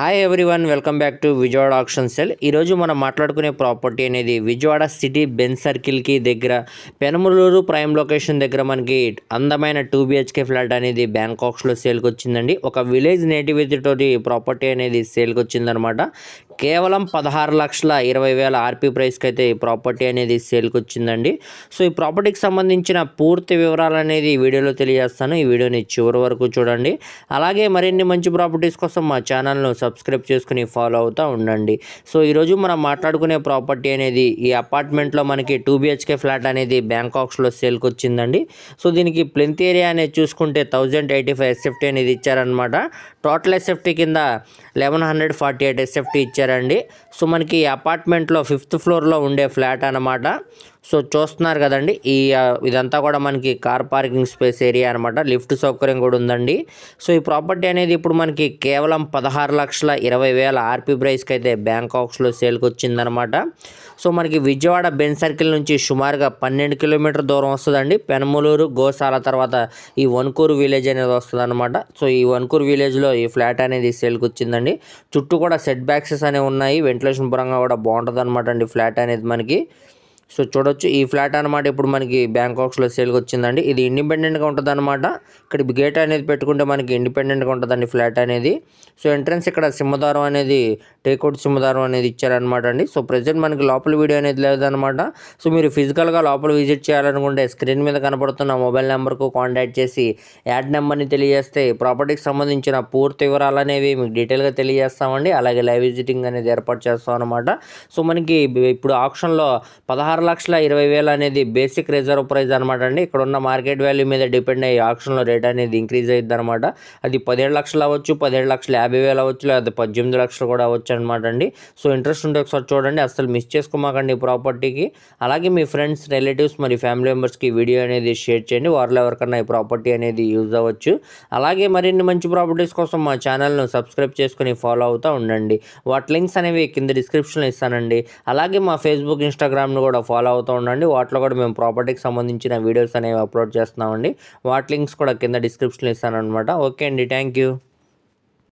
Hi everyone welcome back to Vijayawada auction cell ఈరోజు మనం మాట్లాడుకునే ప్రాపర్టీ అనేది విజయవాడ సిటీ బెన్ సర్కిల్కి దగ్గర పెనమలూరు ప్రైమ్ లొకేషన్ దగ్గర మనకి అందమైన టూ బిహెచ్కే ఫ్లాట్ అనేది బ్యాంకాక్స్లో సేల్కి వచ్చిందండి ఒక విలేజ్ నేటివిటీతో ప్రాపర్టీ అనేది సేల్కి వచ్చిందనమాట కేవలం పదహారు లక్షల ఇరవై వేల ఆర్పీ ప్రైస్కి అయితే ఈ ప్రాపర్టీ అనేది సేల్కి వచ్చిందండి సో ఈ ప్రాపర్టీకి సంబంధించిన పూర్తి వివరాలు అనేది ఈ వీడియోలో తెలియజేస్తాను. ఈ వీడియోని చివరి వరకు చూడండి. అలాగే మరిన్ని మంచి ప్రాపర్టీస్ కోసం మా ఛానల్ను సబ్స్క్రైబ్ చేసుకుని ఫాలో అవుతూ ఉండండి. సో ఈరోజు మనం మాట్లాడుకునే ప్రాపర్టీ అనేది ఈ అపార్ట్మెంట్లో మనకి టూ బిహెచ్కే ఫ్లాట్ అనేది బ్యాంకాక్స్లో సేల్కి వచ్చిందండి సో దీనికి ప్లెంత్ ఏరియా అనేది చూసుకుంటే థౌజండ్ ఎయిటీ ఫైవ్ ఎస్ఎఫ్టీ అనేది ఇచ్చారనమాట టోటల్ ఎస్ఎఫ్టీ కింద eleven hundred forty eight SFT అండి సో మనకి అపార్ట్మెంట్లో ఫిఫ్త్ ఫ్లోర్లో ఉండే ఫ్లాట్ అనమాట సో చూస్తున్నారు కదండి ఈ ఇదంతా కూడా మనకి కార్ పార్కింగ్ స్పేస్ ఏరియా అనమాట లిఫ్ట్ సౌకర్యం కూడా ఉందండి. సో ఈ ప్రాపర్టీ అనేది ఇప్పుడు మనకి కేవలం పదహారు లక్షల ఇరవై వేల ఆర్పీ ప్రైస్కి అయితే బ్యాంకాక్స్లో సేల్కి వచ్చిందనమాట సో మనకి విజయవాడ బెన్ సర్కిల్ నుంచి సుమారుగా పన్నెండు కిలోమీటర్ దూరం వస్తుందండి. పెనమలూరు గోశాల తర్వాత ఈ వన్కూరు విలేజ్ అనేది వస్తుందన్నమాట. సో ఈ వన్కూరు విలేజ్లో ఈ ఫ్లాట్ అనేది సేల్కి వచ్చిందండి. చుట్టూ కూడా సెట్ బ్యాక్సెస్ అనేవి ఉన్నాయి. వెంటిలేషన్ పరంగా కూడా బాగుంటుంది అనమాట అండి ఫ్లాట్ అనేది మనకి. సో చూడొచ్చు. ఈ ఫ్లాట్ అనమాట ఇప్పుడు మనకి బ్యాంకాక్స్లో సేల్కి వచ్చిందండి. ఇది ఇండిపెండెంట్గా ఉంటుంది అనమాట ఇక్కడ గేట్ అనేది పెట్టుకుంటే మనకి ఇండిపెండెంట్గా ఉంటుందండి ఫ్లాట్ అనేది. సో ఎంట్రన్స్ ఇక్కడ సింహదారం అనేది టేక్అవుట్ సింహదారం అనేది ఇచ్చారనమాట అండి. సో ప్రజెంట్ మనకి లోపల వీడియో అనేది లేదనమాట సో మీరు ఫిజికల్గా లోపల విజిట్ చేయాలనుకుంటే స్క్రీన్ మీద కనపడుతున్న మొబైల్ నెంబర్కు కాంటాక్ట్ చేసి యాడ్ నెంబర్ని తెలియజేస్తే ప్రాపర్టీకి సంబంధించిన పూర్తి వివరాలు అనేవి మీకు డీటెయిల్గా తెలియజేస్తామండి. అలాగే లైవ్ విజిటింగ్ అనేది ఏర్పాటు చేస్తాం అనమాట సో మనకి ఇప్పుడు ఆప్షన్లో పదహారు లక్షల ఇరవై వేలు అనేది బేసిక్ రిజర్వ్ ప్రైస్ అనమాట అండి. ఇక్కడ ఉన్న మార్కెట్ వాల్యూ మీద డిపెండ్ అయ్యి ఆప్షన్లో రేట్ అనేది ఇంక్రీజ్ అయ్యింది అనమాట అది పదిహేడు లక్షలు అవ్వచ్చు పదిహేడు లక్షల యాభై వేలు అవ్వచ్చు లేదా పద్దెనిమిది లక్షలు కూడా అవ్వచ్చు అనమాట అండి. సో ఇంట్రెస్ట్ ఉంటే ఒకసారి చూడండి అసలు మిస్ చేసుకోమాకండి ఈ ప్రాపర్టీకి అలాగే మీ ఫ్రెండ్స్ రిలేటివ్స్ మరి ఫ్యామిలీ మెంబర్స్కి వీడియో అనేది షేర్ చేయండి. వారిలో ఎవరికన్నా ఈ ప్రాపర్టీ అనేది యూజ్ అవ్వచ్చు. అలాగే మరిన్ని మంచి ప్రాపర్టీస్ కోసం మా ఛానల్ను సబ్స్క్రైబ్ చేసుకుని ఫాలో అవుతూ ఉండండి. వాటి లింక్స్ అనేవి కింద డిస్క్రిప్షన్లో ఇస్తానండి. అలాగే మా ఫేస్బుక్ ఇన్స్టాగ్రామ్ను కూడా ఫాలో అవుతూ ఉండండి. వాటిలో కూడా మేము ప్రాపర్టీకి సంబంధించిన వీడియోస్ అనేవి అప్లోడ్ చేస్తున్నామండి. వాటి లింక్స్ కూడా కింద డిస్క్రిప్షన్లో ఇస్తానన్నమాట. ఓకే అండి. Thank you.